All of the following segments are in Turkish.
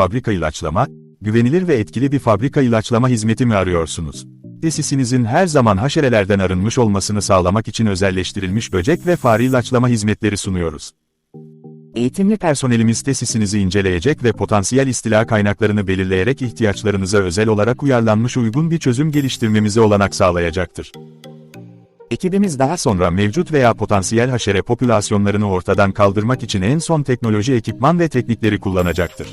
fabrika ilaçlama, güvenilir ve etkili bir fabrika ilaçlama hizmeti mi arıyorsunuz? Tesisinizin her zaman haşerelerden arınmış olmasını sağlamak için özelleştirilmiş böcek ve fare ilaçlama hizmetleri sunuyoruz. Eğitimli personelimiz tesisinizi inceleyecek ve potansiyel istila kaynaklarını belirleyerek ihtiyaçlarınıza özel olarak uyarlanmış uygun bir çözüm geliştirmemize olanak sağlayacaktır. Ekibimiz daha sonra mevcut veya potansiyel haşere popülasyonlarını ortadan kaldırmak için en son teknoloji ekipman ve teknikleri kullanacaktır.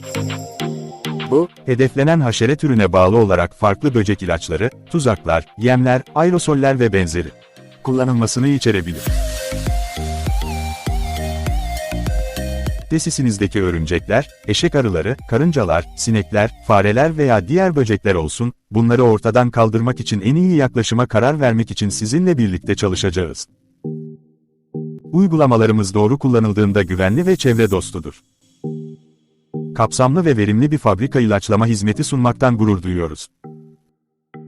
Bu, hedeflenen haşere türüne bağlı olarak farklı böcek ilaçları, tuzaklar, yemler, aerosoller ve benzeri kullanılmasını içerebilir. Tesisinizdeki örümcekler, eşek arıları, karıncalar, sinekler, fareler veya diğer böcekler olsun, bunları ortadan kaldırmak için en iyi yaklaşıma karar vermek için sizinle birlikte çalışacağız. Uygulamalarımız doğru kullanıldığında güvenli ve çevre dostudur. Kapsamlı ve verimli bir fabrika ilaçlama hizmeti sunmaktan gurur duyuyoruz.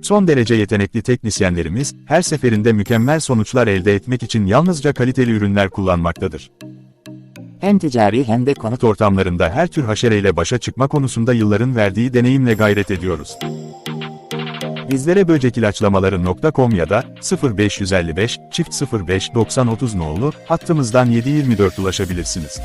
Son derece yetenekli teknisyenlerimiz, her seferinde mükemmel sonuçlar elde etmek için yalnızca kaliteli ürünler kullanmaktadır. Hem ticari hem de konut ortamlarında her tür haşereyle başa çıkma konusunda yılların verdiği deneyimle gayret ediyoruz. Bizlere böcekilaçlamaları.com ya da 0555 çift 05 90 30 nolu hattımızdan 724 ulaşabilirsiniz.